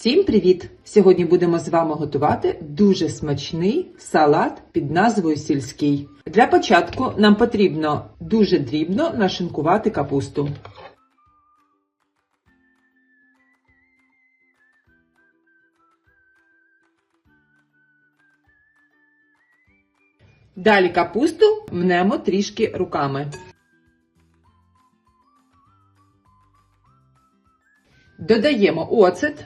Всім привіт! Сьогодні будемо з вами готувати дуже смачний салат під назвою сільський. Для початку нам потрібно дуже дрібно нашинкувати капусту. Далі капусту мнемо трішки руками. Додаємо оцет,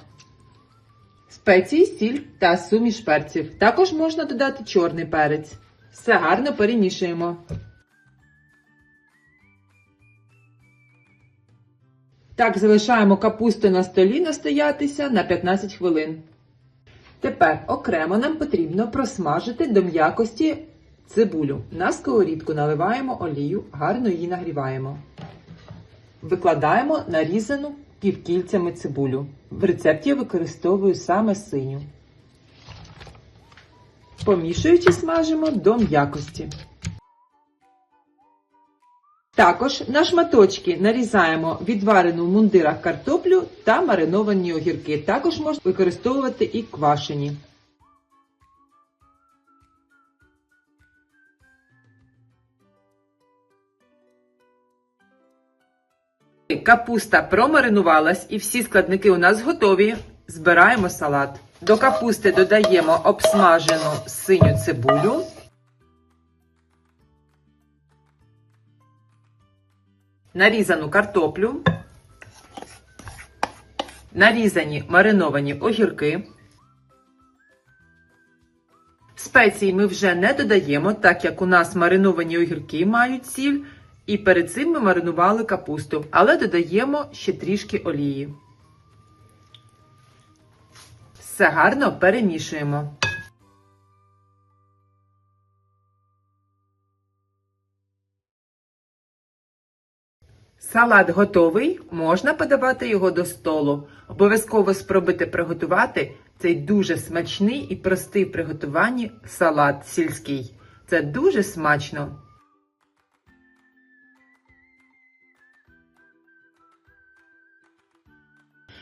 спеції, сіль та суміш перців. Також можна додати чорний перець. Все гарно перемішуємо. Так, залишаємо капусту на столі настоятися на 15 хвилин. Тепер окремо нам потрібно просмажити до м'якості цибулю. На сковорідку наливаємо олію, гарно її нагріваємо. Викладаємо нарізану півкільцями цибулю. В рецепті я використовую саме синю. Помішуючи, смажимо до м'якості. Також на шматочки нарізаємо відварену в мундирах картоплю та мариновані огірки. Також можна використовувати і квашені. Капуста промаринувалась і всі складники у нас готові. Збираємо салат. До капусти додаємо обсмажену синю цибулю. Нарізану картоплю. Нарізані мариновані огірки. Спеції ми вже не додаємо, так як у нас мариновані огірки мають сіль. І перед цим ми маринували капусту, але додаємо ще трішки олії. Все гарно перемішуємо. Салат готовий, можна подавати його до столу. Обов'язково спробуйте приготувати цей дуже смачний і простий в приготуванні салат сільський. Це дуже смачно.